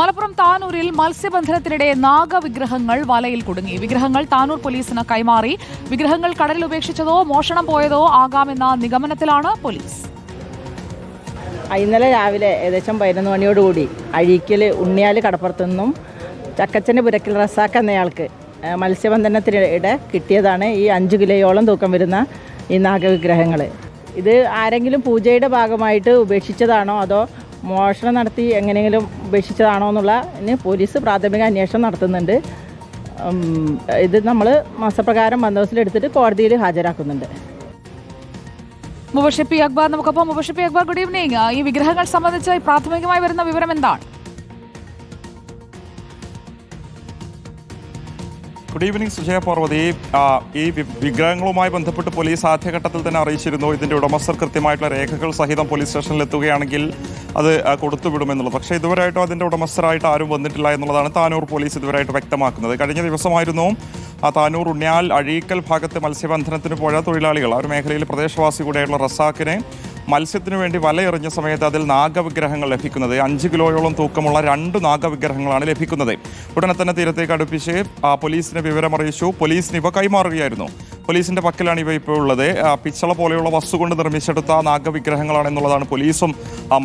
മലപ്പുറം താനൂരിൽ മത്സ്യബന്ധനത്തിനിടെ നാഗവിഗ്രഹങ്ങൾ വലയിൽ കുടുങ്ങി. വിഗ്രഹങ്ങൾ താനൂർ പോലീസിന് കൈമാറി. വിഗ്രഹങ്ങൾ കടലിൽ ഉപേക്ഷിച്ചതോ മോഷണം പോയതോ ആകാമെന്ന നിഗമനത്തിലാണ് പോലീസ്. ഇന്നലെ രാവിലെ ഏകദേശം പതിനൊന്ന് മണിയോടുകൂടി അഴീക്കൽ ഉണ്ണിയാൽ കടപ്പുറത്തു നിന്നും ചക്കച്ചന് പുരക്കൽ റസാക്ക് എന്നയാൾക്ക് മത്സ്യബന്ധനത്തിനിടെ കിട്ടിയതാണ് ഈ അഞ്ച് കിലോയോളം തൂക്കം വരുന്ന ഈ നാഗവിഗ്രഹങ്ങൾ ഇത് ആരെങ്കിലും പൂജയുടെ ഭാഗമായിട്ട് ഉപേക്ഷിച്ചതാണോ അതോ മോഷണം നടത്തി എങ്ങനെയെങ്കിലും ഉപേക്ഷിച്ചതാണോ എന്നുള്ള പോലീസ് പ്രാഥമിക അന്വേഷണം നടത്തുന്നുണ്ട്. ഇത് നമ്മൾ മാസപ്രകാരം ബന്ധോബസ്തിലെടുത്തിട്ട് കോടതിയിൽ ഹാജരാക്കുന്നുണ്ട്. മുബഷിപ്പി അക്ബർ നമുക്കൊപ്പം മുബഷിപ്പി അക്ബർ ഗുഡ് ഈവനിങ് ഈ വിഗ്രഹങ്ങൾ സംബന്ധിച്ച് പ്രാഥമികമായി വരുന്ന വിവരം എന്താണ്? Good evening Sujaya Parvathi. ഈ വിഗ്രഹങ്ങളുമായി ബന്ധപ്പെട്ട് പോലീസ് ആദ്യഘട്ടത്തിൽ തന്നെ അറിയിച്ചിരുന്നു ഇതിന്റെ ഉടമസ്ഥർ കൃത്യമായിട്ടുള്ള രേഖകൾ സഹിതം പോലീസ് സ്റ്റേഷനിൽ എത്തുകയാണെങ്കിൽ അത് കൊടുത്തുവിടുമെന്നുള്ളത്. പക്ഷേ ഇതുവരെയായിട്ടും അതിന്റെ ഉടമസ്ഥരായിട്ട് ആരും വന്നിട്ടില്ല എന്നുള്ളതാണ് താനൂർ പോലീസ് ഇതുവരെയായിട്ട് വ്യക്തമാക്കുന്നത്. കഴിഞ്ഞ ദിവസമായിരുന്നു ആ താനൂർ ഉണ്ണിയാൽ അഴീക്കൽ ഭാഗത്ത് മത്സ്യബന്ധനത്തിന് പോയ തൊഴിലാളികൾ ആ ഒരു മേഖലയിൽ പ്രദേശവാസി കൂടെയുള്ള റസാക്കിനെ മത്സ്യത്തിനു വേണ്ടി വലയെറിഞ്ഞ സമയത്ത് അതിൽ നാഗവിഗ്രഹങ്ങൾ ലഭിക്കുന്നത്. അഞ്ച് കിലോയോളം തൂക്കമുള്ള രണ്ട് നാഗവിഗ്രഹങ്ങളാണ് ലഭിക്കുന്നത്. ഉടനെ തന്നെ തീരത്തേക്ക് അടുപ്പിച്ച് പോലീസിനെ വിവരമറിയിച്ചു. പോലീസിന് ഇവ കൈമാറുകയായിരുന്നു. പോലീസിന്റെ പക്കലാണ് ഇവ ഇപ്പോൾ ഉള്ളത്. പിച്ചള പോലെയുള്ള വസ്തു കൊണ്ട് നിർമ്മിച്ചെടുത്ത നാഗവിഗ്രഹങ്ങളാണ് എന്നുള്ളതാണ് പോലീസും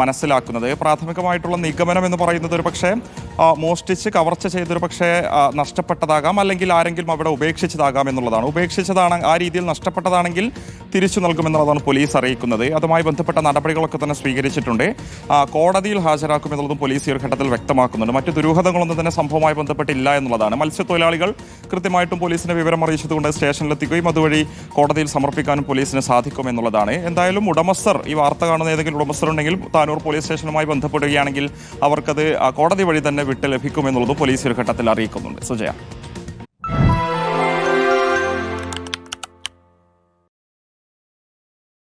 മനസ്സിലാക്കുന്നത്. പ്രാഥമികമായിട്ടുള്ള നിഗമനം എന്ന് പറയുന്നത് ഒരു പക്ഷേ മോഷ്ടിച്ച് കവർച്ച ചെയ്തൊരു പക്ഷേ നഷ്ടപ്പെട്ടതാകാം അല്ലെങ്കിൽ ആരെങ്കിലും അവിടെ ഉപേക്ഷിച്ചതാകാം എന്നുള്ളതാണ്. ഉപേക്ഷിച്ചതാണ് ആ രീതിയിൽ നഷ്ടപ്പെട്ടതാണെങ്കിൽ തിരിച്ചു നൽകുമെന്നുള്ളതാണ് പോലീസ് അറിയിക്കുന്നത്. അതുമായി ബന്ധപ്പെട്ട നടപടികളൊക്കെ തന്നെ സ്വീകരിച്ചിട്ടുണ്ട്. കോടതിയിൽ ഹാജരാക്കുമെന്നുള്ളതും പോലീസ് ഈ ഒരു ഘട്ടത്തിൽ വ്യക്തമാക്കുന്നുണ്ട്. മറ്റു ദുരൂഹതകളൊന്നും തന്നെ സംഭവവുമായി ബന്ധപ്പെട്ടില്ല എന്നുള്ളതാണ്. മത്സ്യത്തൊഴിലാളികൾ കൃത്യമായിട്ടും പോലീസിനെ വിവരം അറിയിച്ചതുകൊണ്ട് സ്റ്റേഷനിലെത്തിക്കുകയും അതുവഴി കോടതിയിൽ സമർപ്പിക്കാനും പോലീസിന് സാധിക്കും എന്നുള്ളതാണ്. എന്തായാലും ഉടമസ്ഥർ ഈ വാർത്ത കാണുന്ന ഏതെങ്കിലും ഉടമസ്ഥർ ഉണ്ടെങ്കിൽ താനൂർ പോലീസ് സ്റ്റേഷനുമായി ബന്ധപ്പെടുകയാണെങ്കിൽ അവർക്കത് കോടതി വഴി തന്നെ വിട്ട് ലഭിക്കുമെന്നുള്ളത് പോലീസ് ഒരു ഘട്ടത്തിൽ അറിയിക്കുന്നുണ്ട്. സുജയ.